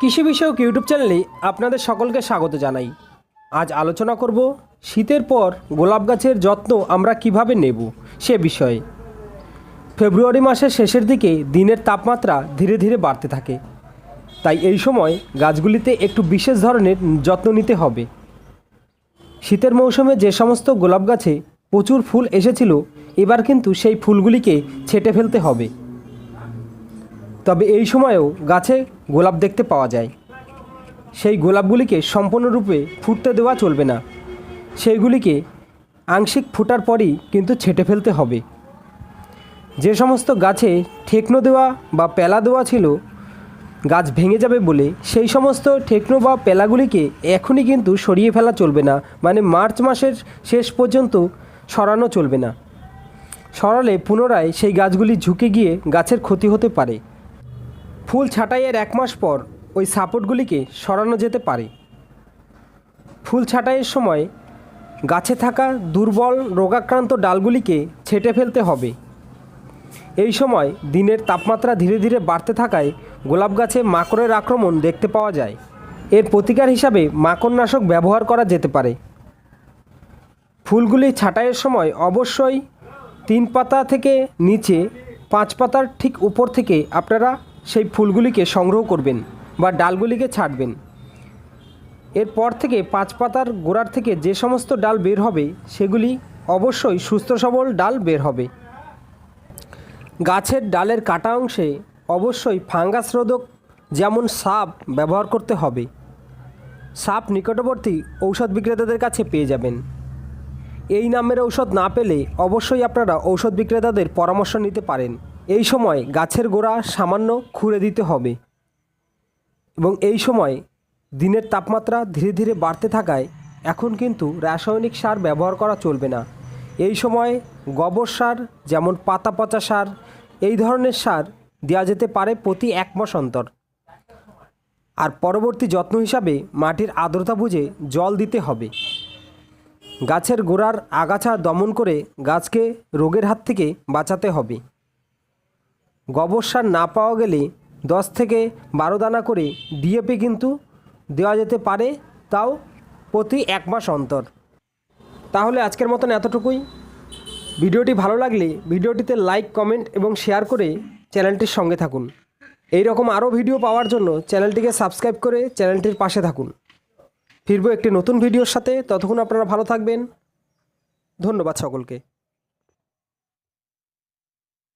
কৃষি বিষয়ক ইউটিউব চ্যানেলে আপনাদের সকলকে স্বাগত জানাই। আজ আলোচনা করব শীতের পর গোলাপ গাছের যত্ন আমরা কীভাবে নেব সে বিষয়ে। ফেব্রুয়ারি মাসের শেষের দিকে দিনের তাপমাত্রা ধীরে ধীরে বাড়তে থাকে। তাই এই সময় গাছগুলিতে একটু বিশেষ ধরনের যত্ন নিতে হবে। শীতের মৌসুমে যে সমস্ত গোলাপ গাছে প্রচুর ফুল এসেছিল, এবার কিন্তু সেই ফুলগুলিকে ছেটে ফেলতে হবে। তবে এই সময়েও গাছে গোলাপ দেখতে পাওয়া যায়। সেই গোলাপগুলিকে সম্পূর্ণরূপে ফুটতে দেওয়া চলবে না। সেইগুলিকে আংশিক ফুটার পরই কিন্তু ছেটে ফেলতে হবে। যে সমস্ত গাছে ঠেকনো দেওয়া বা পেলা দেওয়া ছিল, গাছ ভেঙে যাবে বলে সেই সমস্ত ঠেকনো বা পেলাগুলিকে এখনই কিন্তু সরিয়ে ফেলা চলবে না। মানে মার্চ মাসের শেষ পর্যন্ত সরানো চলবে না। সরালে পুনরায় সেই গাছগুলি ঝুঁকে গিয়ে গাছের ক্ষতি হতে পারে। ফুল ছাঁটাইয়ের এক মাস পর ওই সাপোর্টগুলিকে সরানো যেতে পারে। ফুল ছাঁটাইয়ের সময় গাছে থাকা দুর্বল, রোগাক্রান্ত ডালগুলিকে ছেটে ফেলতে হবে। এই সময় দিনের তাপমাত্রা ধীরে ধীরে বাড়তে থাকায় গোলাপ গাছে মাকড়ের আক্রমণ দেখতে পাওয়া যায়। এর প্রতিকার হিসাবে মাকড়নাশক ব্যবহার করা যেতে পারে। ফুলগুলি ছাঁটাইয়ের সময় অবশ্যই তিন পাতা থেকে নিচে পাঁচ পাতার ঠিক উপর থেকে আপনারা সেই ফুলগুলিকে সংগ্রহ করবেন বা ডালগুলিকে ছাড়বেন। এরপর থেকে পাঁচ পাতার গোড়ার থেকে যে সমস্ত ডাল বের হবে, সেগুলি অবশ্যই সুস্থ সবল ডাল বের হবে। গাছের ডালের কাটা অংশে অবশ্যই ফাঙ্গাস রোধক, যেমন সাপ, ব্যবহার করতে হবে। সাপ নিকটবর্তী ঔষধ বিক্রেতাদের কাছে পেয়ে যাবেন। এই নামের ঔষধ না পেলে অবশ্যই আপনারা ঔষধ বিক্রেতাদের পরামর্শ নিতে পারেন। এই সময় গাছের গোড়া সামান্য খুঁড়ে দিতে হবে এবং এই সময় দিনের তাপমাত্রা ধীরে ধীরে বাড়তে থাকায় এখন কিন্তু রাসায়নিক সার ব্যবহার করা চলবে না। এই সময় গোবর সার, যেমন পাতা পচা সার, এই ধরনের সার দেওয়া যেতে পারে প্রতি এক মাস অন্তর। আর পরবর্তী যত্ন হিসাবে মাটির আর্দ্রতা বুঝে জল দিতে হবে। গাছের গোড়ার আগাছা দমন করে গাছকে রোগের হাত থেকে বাঁচাতে হবে। গোবর সার না পাওয়া গেলে দশ থেকে বারো দানা করে ডিএপি কিন্তু দেওয়া যেতে পারে তাও প্রতি এক মাস অন্তর। তাহলে আজকের মতন এতটুকুই। ভিডিওটি ভালো লাগলে ভিডিওটিতে লাইক, কমেন্ট এবং শেয়ার করে চ্যানেলটির সঙ্গে থাকুন। এই রকম আরও ভিডিও পাওয়ার জন্য চ্যানেলটিকে সাবস্ক্রাইব করে চ্যানেলটির পাশে থাকুন। ফিরবো একটি নতুন ভিডিওর সাথে। ততক্ষণ আপনারা ভালো থাকবেন। ধন্যবাদ সকলকে।